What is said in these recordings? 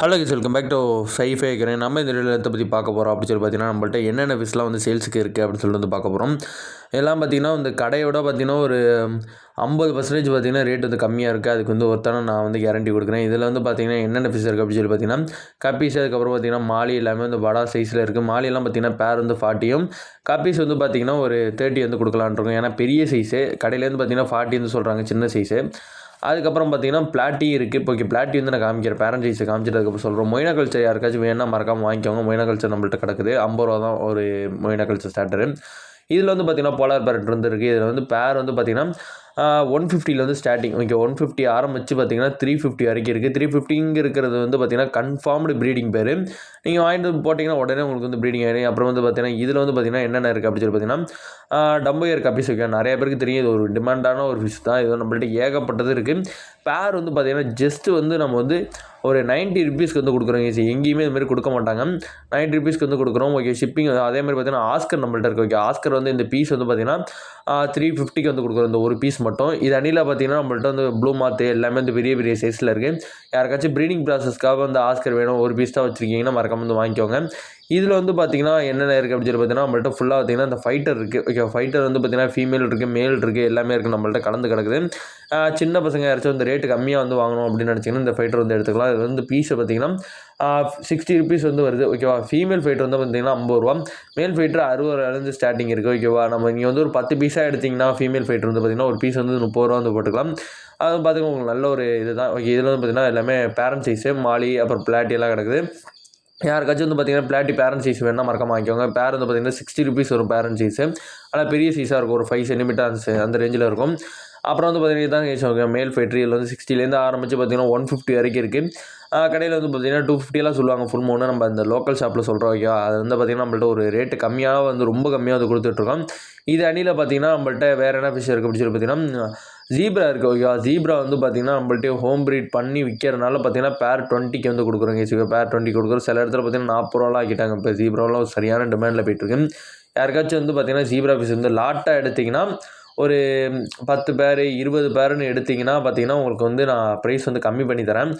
Hello kids welcome back to சைஃபே இருக்கிறேன் நம்ம இந்த இடத்தை பற்றி பார்க்க போகிறோம் அப்படின்னு சொல்லி பார்த்தீங்கன்னா நம்மள்ட்ட என்னென்ன ஃபிஷ்லாம் வந்து சேல்ஸுக்கு இருக்குது அப்படின்னு சொல்லிட்டு வந்து பார்க்க போகிறோம் எல்லாம் பார்த்திங்கன்னா இந்த கடையோட பார்த்திங்கன்னா ஒரு ஐம்பது பர்சன்டேஜ் பார்த்திங்கன்னா ரேட் வந்து கம்மியாக இருக்குது அதுக்கு வந்து ஒருத்தான நான் வந்து கேரண்டி கொடுக்குறேன். இதில் வந்து பார்த்திங்கன்னா என்னென்ன ஃபிஷ் இருக்குது அப்படின்னு சொல்லி பார்த்தீங்கன்னா கப்பீஸ் அதுக்கப்புறம் பார்த்திங்கன்னா மாலி எல்லாமே வந்து வடா சைஸில் இருக்குது மாலியெல்லாம் பார்த்திங்கன்னா பேர் வந்து ஃபார்ட்டியும் கப்பீஸ் வந்து பார்த்திங்கன்னா ஒரு தேர்ட்டி வந்து கொடுக்கலான் இருக்கும். ஏன்னா பெரிய சைஸு கடையிலேருந்து பார்த்திங்கன்னா ஃபார்ட்டி வந்து சொல்கிறாங்க சின்ன சைஸு அதுக்கப்புறம் பார்த்தீங்கன்னா பிளாட்டி இருக்குது. இப்போ ஓகே பிளாட்டி வந்து நான் காமிக்கிறேன். பேரண்ட் காமிச்சிட்டு அதுக்கப்புறம் சொல்கிறோம் மொயினா கல்ச்சர் யாருக்காச்சும் வேணால் மறக்காமல் வாங்கிக்கோங்க. மொயினா கல்ச்சர் நம்மள்ட்ட கிடக்குது. ஐம்பது ரூபா தான் ஒரு மொயினா கல்ச்சர் ஸ்டார்டரு இதில் வந்து பார்த்திங்கன்னா போலார் பேரட் இருக்குது இதில் வந்து பேர் வந்து பார்த்திங்கன்னா ஒன் ஃபிஃப்டியில் வந்து ஸ்டார்டிங் ஓகே ஒன் ஃபிஃப்டி ஆரம்பித்து பார்த்தீங்கன்னா த்ரீ ஃபிஃப்டி வரைக்கும் இருக்குது த்ரீ ஃபிஃப்டிங்க இருக்கிறது வந்து பார்த்தீங்கன்னா கன்ஃபார்ம்டு ப்ரீடிங் பேர். நீங்கள் வாங்கிட்டு போட்டிங்கன்னா உடனே உங்களுக்கு வந்து ப்ரீடிங் ஆகிடும் அப்புறம் வந்து பார்த்தீங்கன்னா இதில் வந்து பார்த்தீங்கன்னா என்னென்ன இருக்குது அப்படின்னு சொல்லி பார்த்தீங்கன்னா டம்போயர் கப்பீஸ் ஓகே நிறைய பேருக்கு தெரியும். இது ஒரு டிமாண்டான ஒரு ஃபிஷ் தான். இது நம்மள்ட்ட ஏகப்பட்டது இருக்குது பேர் வந்து பார்த்திங்கன்னா ஜஸ்ட்டு வந்து நம்ம வந்து ஒரு நைன்ட்டி ருபீஸ்க்கு வந்து கொடுக்குறோம் ஈஸி எங்கேயுமே இதுமாரி கொடுக்க மாட்டாங்க. நைன்ட்டி ருபீஸ்க்கு வந்து கொடுக்குறோம். ஓகே ஷிப்பிங் அதே மாதிரி பார்த்தீங்கன்னா ஆஸ்கர் நம்மள்ட்ட இருக்குது ஓகே ஆஸ்கர் வந்து இந்த பீஸ் வந்து பார்த்திங்கன்னா த்ரீ ஃபிஃப்டிக்கு வந்து கொடுக்குறோம். இந்த ஒரு பீஸ் மட்டும். இது அணியில் பார்த்தீங்கன்னா நம்மள்ட்ட வந்து ப்ளூ மாத்து எல்லாமே வந்து பெரிய பெரிய சைஸில் இருக்குது யாருக்காச்சும் ப்ரீடிங் ப்ராசஸ்க்காக வந்து ஆஸ்கர் வேணும் ஒரு பீஸ் தான் வச்சுருக்கீங்கன்னா மறக்காம வந்து வாங்கிக்கோங்க. இதில் வந்து பார்த்திங்கன்னா என்னென்ன இருக்குது அப்படின்னு சொல்லி பார்த்தீங்கன்னா நம்மள்ட்ட ஃபுல்லாக பார்த்திங்கன்னா அந்த ஃபைட்டர் இருக்குது ஓகே ஃபைட்டர் வந்து பார்த்திங்கன்னா ஃபீமேல் இருக்குது மேல் இருக்குது எல்லாமே இருக்குது நம்மள்ட்ட கலந்து கிடக்குது. சின்ன பசங்க யாராச்சும் வந்து ரேட்டு கம்மியாக வந்து வாங்கணும் அப்படின்னு நினச்சிங்கன்னா இந்த ஃபைட்டர் வந்து எடுத்துக்கலாம். இது வந்து பீஸை பார்த்திங்கன்னா சிக்ஸ்டி ருபீஸ் வந்து வருது. ஓகேவா ஃபீமேல் ஃபைட்டர் வந்து பார்த்திங்கன்னா ஐம்பது ரூபா. மேல் ஃபைட்டர் அறுபது ரூபாயிலேருந்து ஸ்டார்டிங் இருக்குது ஓகேவா நம்ம இங்கே வந்து ஒரு பத்து பீஸாக எடுத்திங்கன்னா ஃபீமேல் ஃபைட்டர் வந்து பார்த்திங்கன்னா ஒரு பீஸ் வந்து முப்பது ரூபா வந்து போட்டுக்கலாம். அது பார்த்திங்கன்னா உங்களுக்கு நல்ல ஒரு இது தான் ஓகே இதில் வந்து பார்த்திங்கன்னா எல்லாமே பேரண்ட் சைஸு மாலி அப்புறம் பிளாட்டி எல்லாம் கிடக்குது. யாருக்காச்சும் வந்து பார்த்தீங்கன்னா பிளாட்டி பேரண்ட் சைஸ் வேணால் மறக்காம வாங்கிக்கோங்க. பேர் வந்து பார்த்தீங்கன்னா சிக்ஸ்டி ருபீஸ் வரும் பேரண்ட் சைஸு ஆனால் பெரிய சைஸாக இருக்கும். ஒரு ஃபைவ் சென்டிமீட்டர் அந்த ரேஞ்சில் இருக்கும். அப்புறம் வந்து பார்த்தீங்கன்னா தான் கேஸ் மேல் ஃபைட்ரியில் வந்து சிக்ஸ்டிலேருந்து ஆரம்பித்து பார்த்தீங்கன்னா ஒன் ஃபிஃப்டி வரைக்கும் இருக்குது கடையில் வந்து பார்த்தீங்கன்னா டூ ஃபிஃப்டிலாம் சொல்லுவாங்க ஃபுல் மூணு நம்ம அந்த லோக்கல் ஷாப்பில் சொல்கிறோம் ஓகே அது வந்து பார்த்திங்கன்னா நம்மள்ட்ட ஒரு ரேட்டு கம்மியாக வந்து ரொம்ப கம்மியாக வந்து கொடுத்துட்ருக்கோம். இது அணியில் பார்த்திங்கன்னா நம்மள்ட்ட வேறு என்ன ஃபிஷ் இருக்குது அப்படின்னு சொல்லி பார்த்தீங்கன்னா ஜீப்ரா இருக்குது ஓகேவா ஜீப்ரா வந்து பார்த்திங்கன்னா நம்மள்ட்ட ஹோம் ப்ரீட் பண்ணி விற்கிறனால பார்த்திங்கன்னா பேர் டுவெண்ட்டிக்கு வந்து கொடுக்குறோங்க ஏசி பேர் டுவெண்ட்டி கொடுக்குறோம். சில இடத்துல பார்த்திங்கன்னா நாற்பது ரூபாலாம் ஆக்கிட்டாங்க. இப்போ ஜீப்ராலாம் சரியான டிமாண்டில் போயிட்டுருக்கு. யாருக்காச்சும் வந்து பார்த்திங்கன்னா ஜீப்ரா ஃபிஷ் வந்து லாட்டாக எடுத்திங்கன்னா ஒரு பத்து பேர் இருபது பேருன்னு எடுத்திங்கன்னா பார்த்தீங்கன்னா உங்களுக்கு வந்து நான் ப்ரைஸ் வந்து கம்மி பண்ணி தரேன்.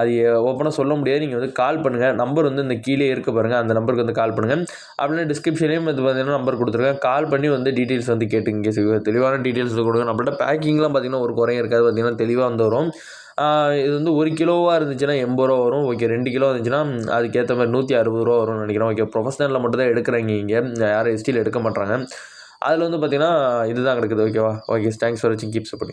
அது ஓப்பனாக சொல்ல முடியாது. நீங்கள் வந்து கால் பண்ணுங்கள் நம்பர் வந்து இந்த கீழே இருக்க பாருங்கள் அந்த நம்பருக்கு வந்து கால் பண்ணுங்கள் அப்படின்னா டிஸ்கிரிப்ஷன்லேயும் வந்து பார்த்தீங்கன்னா நம்பர் கொடுத்துருக்கேன். கால் பண்ணி வந்து டீட்டெயில்ஸ் வந்து கேட்டுங்க தெளிவான டீட்டெயில்ஸ் கொடுங்க. நம்மள்ட்ட பேக்கிங்லாம் பார்த்தீங்கன்னா ஒரு குறையும் இருக்காது. பார்த்தீங்கன்னா தெளிவாக வந்து வரும். இது வந்து ஒரு கிலோவாக இருந்துச்சுன்னா எண்பது ரூபா வரும். ஓகே ரெண்டு கிலோ இருந்துச்சுன்னா அதுக்கேற்ற மாதிரி நூற்றி அறுபது ரூபா வரும்னு நினைக்கிறேன். ஓகே ப்ரொஃபஷனலில் மட்டும் தான் எடுக்கிறாங்க இங்கே. யாரும் எஸ்டியில் எடுக்க மாட்டாங்க அதில் வந்து பார்த்திங்கன்னா இதுதான் கிடக்குது ஓகேவா ஓகே தேங்க்ஸ் ஃபார் வாட்சிங் கீப் சப்போர்ட்டிங்